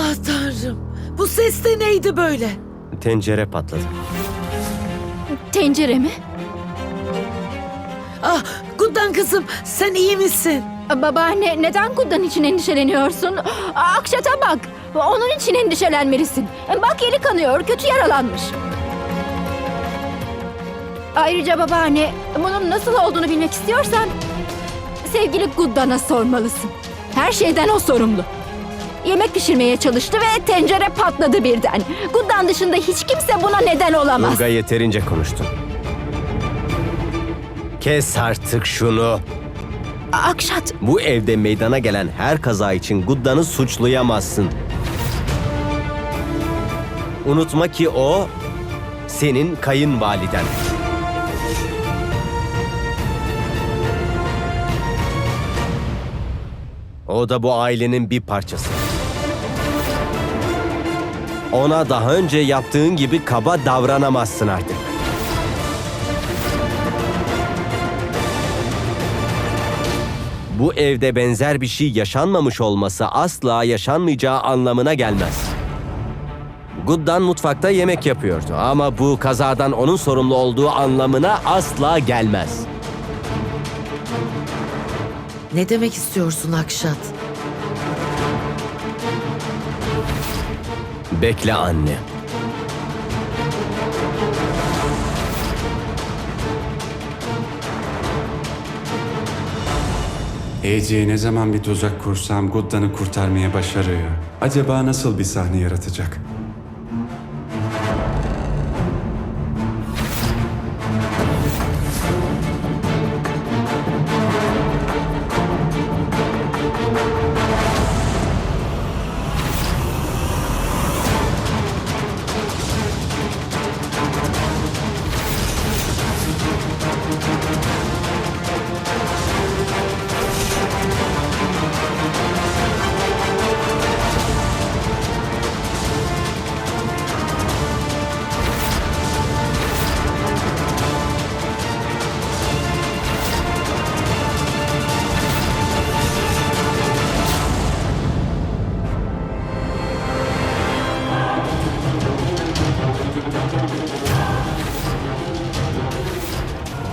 Ah tanrım. Bu ses de neydi böyle? Tencere patladı. Tencere mi? Ah Guddan kızım sen iyi misin? Babaanne neden Guddan için endişeleniyorsun? Akşat'a bak. Onun için endişelenmelisin. Bak eli kanıyor, kötü yaralanmış. Ayrıca babaanne, bunun nasıl olduğunu bilmek istiyorsan sevgili Guddan'a sormalısın. Her şeyden o sorumlu. Yemek pişirmeye çalıştı ve tencere patladı birden. Guddan dışında hiç kimse buna neden olamaz. Durga yeterince konuştun. Kes artık şunu. Akşat, Bu evde meydana gelen her kaza için Gudda'nı suçlayamazsın. Unutma ki o senin kayınvaliden. O da bu ailenin bir parçası. Ona daha önce yaptığın gibi kaba davranamazsın artık. Bu evde benzer bir şey yaşanmamış olması asla yaşanmayacağı anlamına gelmez. Guddan mutfakta yemek yapıyordu ama bu kazadan onun sorumlu olduğu anlamına asla gelmez. Ne demek istiyorsun Akşat? Bekle anne. AJ ne zaman bir tuzak kursam Guddan'ı kurtarmaya başarıyor. Acaba nasıl bir sahne yaratacak?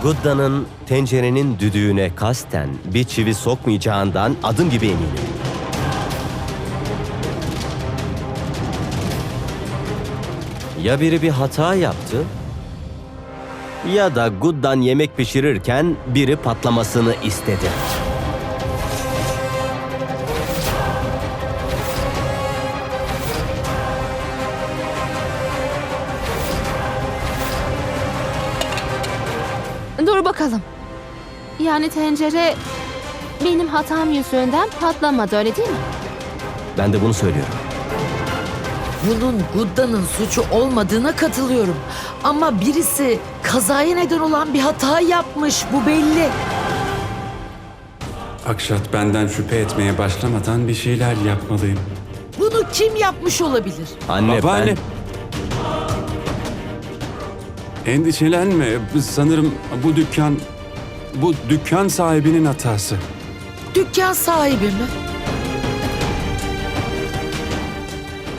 Gudda'nın tencerenin düdüğüne kasten bir çivi sokmayacağından adım gibi eminim. Ya biri bir hata yaptı ya da Guddan yemek pişirirken biri patlamasını istedi. Dur bakalım. Yani tencere benim hatam yüzünden patlamadı öyle değil mi? Ben de bunu söylüyorum. Bunun Gudda'nın suçu olmadığına katılıyorum. Ama birisi kazaya neden olan bir hata yapmış bu belli. Akşat benden şüphe etmeye başlamadan bir şeyler yapmalıyım. Bunu kim yapmış olabilir? Anne Babaanne. Endişelenme. Sanırım bu dükkan bu dükkan sahibinin hatası. Dükkan sahibi mi?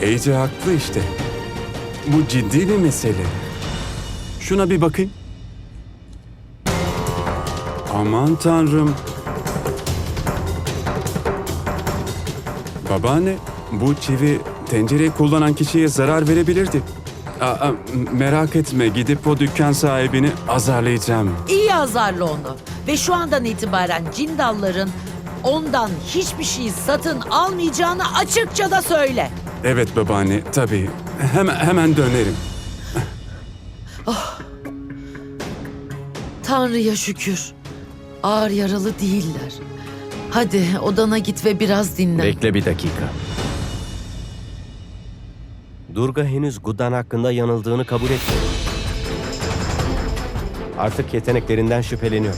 AJ haklı işte. Bu ciddi bir mesele. Şuna bir bakayım. Aman tanrım. Babaanne, bu çivi tencereyi kullanan kişiye zarar verebilirdi. Aa, merak etme, gidip o dükkan sahibini azarlayacağım. İyi azarla onu. Ve şu andan itibaren Cindalların ondan hiçbir şey satın almayacağını açıkça da söyle. Evet babaanne, tabii. Hemen, hemen dönerim. Tanrı'ya şükür. Ağır yaralı değiller. Hadi odana git ve biraz dinlen. Bekle bir dakika. Durga henüz Guddan hakkında yanıldığını kabul etmiyor. Artık yeteneklerinden şüpheleniyor.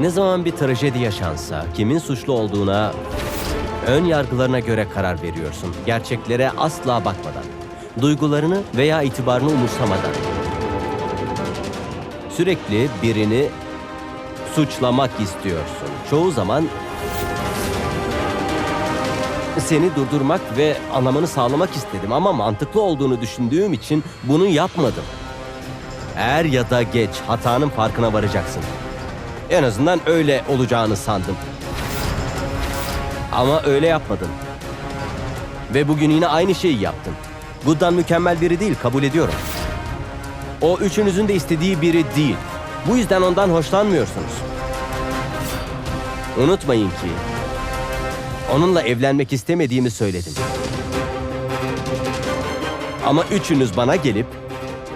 Ne zaman bir trajedi yaşansa, kimin suçlu olduğuna ön yargılarına göre karar veriyorsun. Gerçeklere asla bakmadan, duygularını veya itibarını umursamadan. Sürekli birini suçlamak istiyorsun. Çoğu zaman Seni durdurmak ve anlamanı sağlamak istedim ama mantıklı olduğunu düşündüğüm için bunu yapmadım. Er ya da geç hatanın farkına varacaksın. En azından öyle olacağını sandım. Ama öyle yapmadın. Ve bugün yine aynı şeyi yaptın. Guddan mükemmel biri değil, kabul ediyorum. O üçünüzün de istediği biri değil. Bu yüzden ondan hoşlanmıyorsunuz. Unutmayın ki onunla evlenmek istemediğimi söyledim. Ama üçünüz bana gelip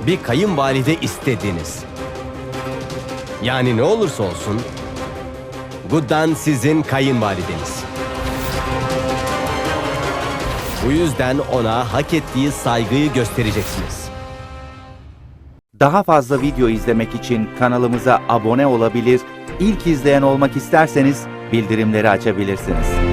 bir kayınvalide istediniz. Yani ne olursa olsun Guddan sizin kayınvalideniz. Bu yüzden ona hak ettiği saygıyı göstereceksiniz. Daha fazla video izlemek için kanalımıza abone olabilir, ilk izleyen olmak isterseniz bildirimleri açabilirsiniz.